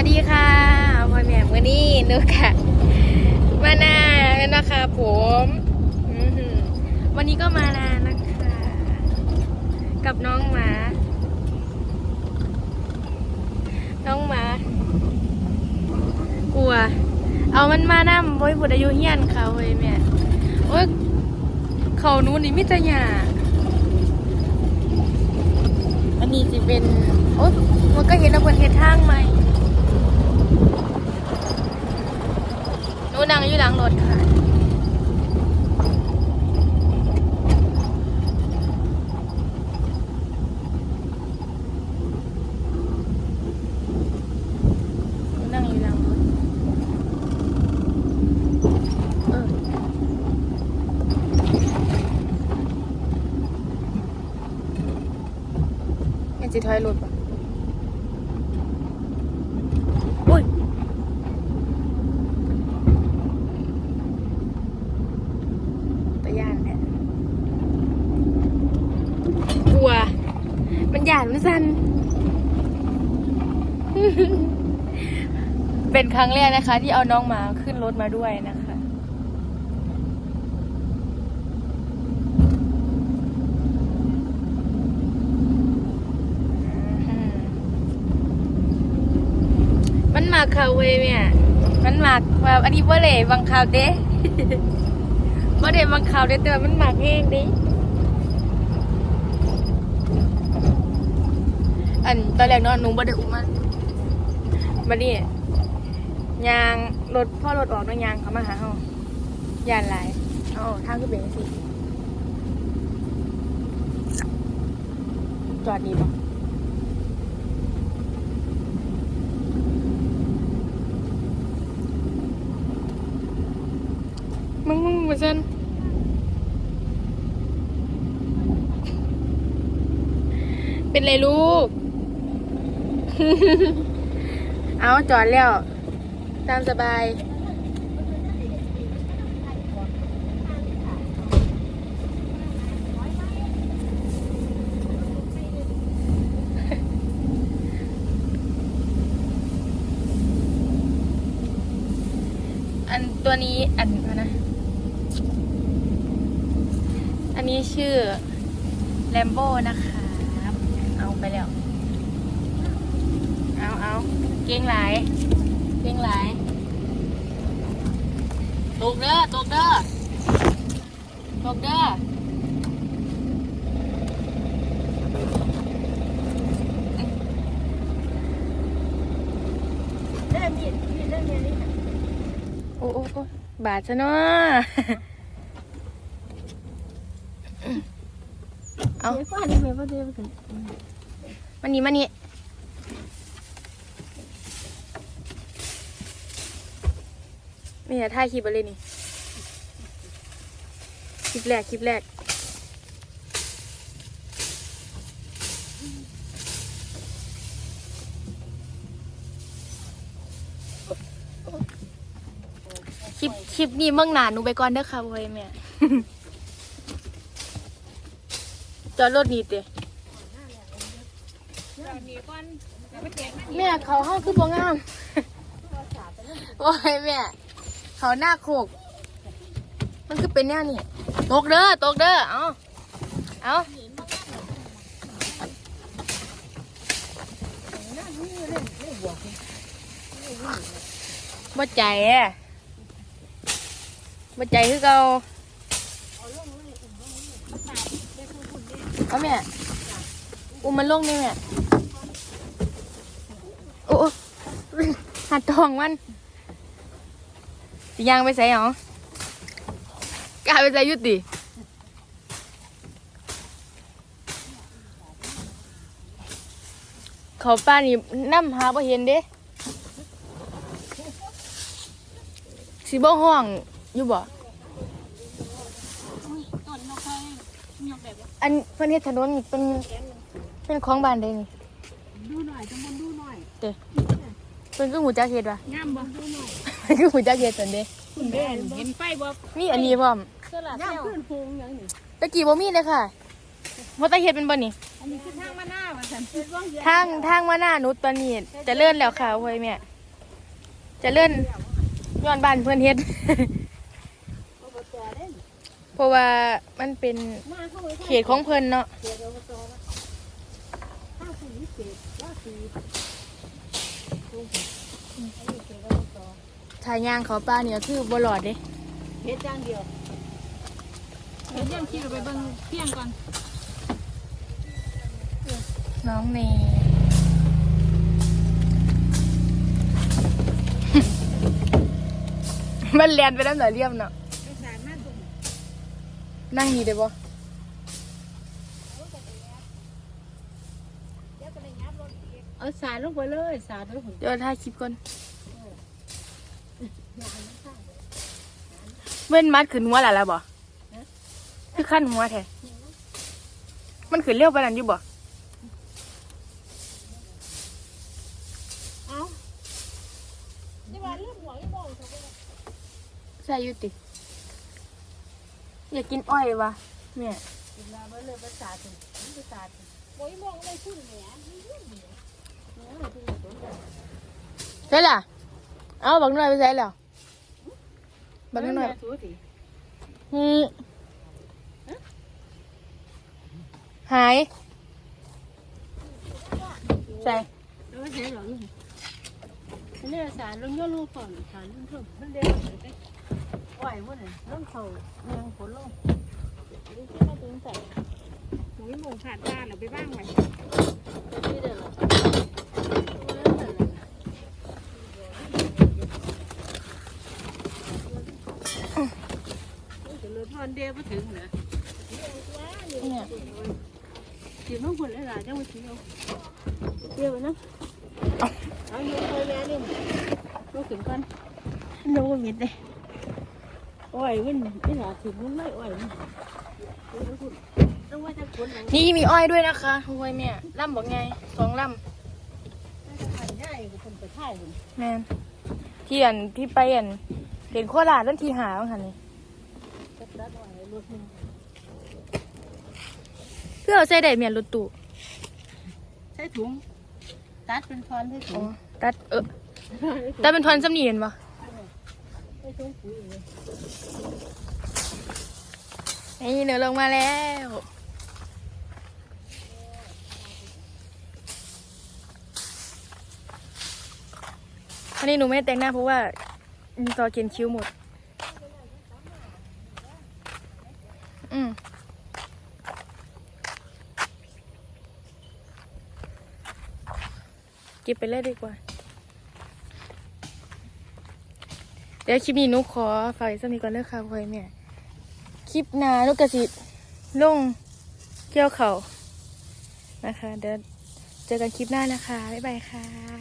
วัสดีค่ะพ่อแม่มื่อนี้หนูค่ะมานาเป็นนะคะผมวันนี้ก็มานานะคะ กับน้องหมา น้องหมา กลัว เอามันมานำโว้ยบุตรอายุเฮียนเขาเว้ยแม่โอ้ยเขานู้นนี่มิตรยาอันนี้จะเป็น โอ้ยมันก็เห็นเอาคนเห็นทางไหมห นั่งอยู่หลังรถค่ะ นั่งอยู่หลังรถเออแม่จิถอยรถปะอุ้ย ตะย่านเนี่ยกลัว มันหยาดมันสันเป็นครั้งแรกนะคะ ที่เอาน้องหมาขึ้นรถมาด้วยนะคะ มันหมากเขาเว้ยเนี่ยมันหมากแบบอันนี้ว่าเลยบังคับเด้ว่าเด้บังคับเด้แต่ว่ามันหมากเองเด้ อันตอนแรกเนาะหนูบ่ได้อุ้มมันบัดนี้ยางรถพ่อรถออกเนาะยางเขามาหาเฮายานหลายเอ้าทางคือเป็นจังซี่จอดดีป่ะมึงมึงมาเซนเป็นไรลูก เอาจอดแล้ว ตามสบาย อันตัวนี้อันนะ อันนี้ชื่อแลมโบ้นะคะ เอาไปแล้ว เอาเอาเก่งหลายเก่งหลายตกเด้อตกเด้อตกเด้อโอ้โอ้โอ้บาดซะเนาะเอาเดี๋ยวฟาดได้ไหมว่าเดี๋ยวกันมันนี่ นนี่มีแต่ถ่ายคลิปไปเลยนี่ คลิปแรก คลิปแรก คลิป คลิปนี้เมื่งหนาหนูไปก่อนเด้อค่ะพ่อแม่ จอดรถนี่เตะแม่เขาห้องคือบ่งาม โอ้ยแม่ เขาหน้าโคก มันคือเป็นแนวนี่ตกเด้อตกเด้อเอาเอาบ่ใจอะบ่ใจคือเก่าเอาแม่อุ้มมันลงนี่แม่โอ้โอ้หัดทองมัน สิยางไปใส่หรอกล้าไปใส่ยุติเขาป้านี่น้ำหาบ่เห็นเด้สิบ่ห้องอยู่บ่อันเพิ่นเฮ็ดถนนนี่เป็นเป็นของบ้านใดนี่ดูหน่อยจำบนดูหน่อยเด้เพิ่นคือหูจักเฮ็ดวะงามบ่ดูหน่อยเพิ่น คือหูจักเฮ็ดตันเด้คุณแม่เห็นไฟบ่มีอันนี้พร้อมงามขึ้นโพงยังนี่ตะกี้บ่มีเลยค่ะว่าตะเฮ็ดเป็นบ่นี่อันนี้คือทางมาหน้าว่าฉันเป็นว่างเดียวทางทางมาหน้านุชตอนนี้จะเลื่อนแล้วค่ะพ่อยแม่จะเลื่อนย้อนบ้านเพื่อนเฮ็ดอบตเด้นเพราะว่ามันเป็นมาเข้าไปเขตของเพิ่นเนาะ เขตอบตนะข้าวสีเขตว่าสีตรงอันนี้เขตอบตทายางเขาป้าเนี่ยคือบ่หลอดเด้เฮ็ดจ้างเดียวเฮ็ดย่างที่เราไปเบิ่งเที่ยงก่อน น้องเมมันเรียนไปแล้วเหรอเรียมเนาะไปสารมาตรงนั่งนี่ได้บ่เอาสารลงไปเลย สารลงไปเดี๋ยวถ่ายคลิปก่อน เว้นมัดขึ้นหัวแล้วล่ะบ่คือขั้นหัวแท้มันขึ้นเร็วไปนั่นอยู่บ่เอาที่ว่าเรื่องหัวยี่โมงเขาไปใส่อยู่ติอยากกินอ้อยวะแม่เวลาเมื่อเลยภาษาถึงภาษาถึงหัวยี่โมงไม่ขึ้นเหนือไม่ขึ้นเหนือเหนือที่ไหนตัวใหญ่ใช่ล่ะ เอาบักหน่อยไปใส่แล้ว บักหน่อยตัวสิอืมหายใส่แล้วไม่ใช่หรอลุงอันนี้สารลงย่อลงก่อนสารลงเพิ่มมันเร็วเลยไปไหวมั้งเนี่ยลงเขาเมืองฝนลงนี่แค่มาถึงใส่หัวยี่โมงขาดตาเราไปบ้างไหมที่เดิมจะ ลดทอนเดียวไปถึงนะเนี่ยเดี๋ยวน้องคนหลายๆจังหวัดเที่ยวเที่ยวนะเอาโยนไปแม่นี่ลูกถึงกันโน้มิดเลยอ้อยมันไม่หนาถึงมันไม่อ้ยมันต้องว่าจะคนไหนนี่มีอ้อยด้วยนะคะโอ้ยแม่ล่ำบอกไงสองล่ำแม่นที่อันที่ไปอันเห็นโคราชนั่นที่หาบ้างค่ะนี่ เพื่อเอาใส่ได้เมียนรถตู้ใช้ถุง ตัดเป็นทอนใช้ถุอ๋องตัดเออตัดเป็นทอนสำนีเห็นปะใช้ถุงปุ๋ยเลยนี่เนื้อลงมาแล้วอันนี้หนูไม่ได้แต่งหน้าเพราะว่ามีซอเขียนคิ้วหมด อืมเก็บไปเลยดีกว่า เดี๋ยวคลิปนี้นุขอฝากไว้สักนิดก่อนเด้อค่ะพ่อแม่คลิปหนาลูกกระสิลงเกี่ยวเขานะคะ เดี๋ยวเจอกันคลิปหน้านะคะ บ๊ายบายค่ะ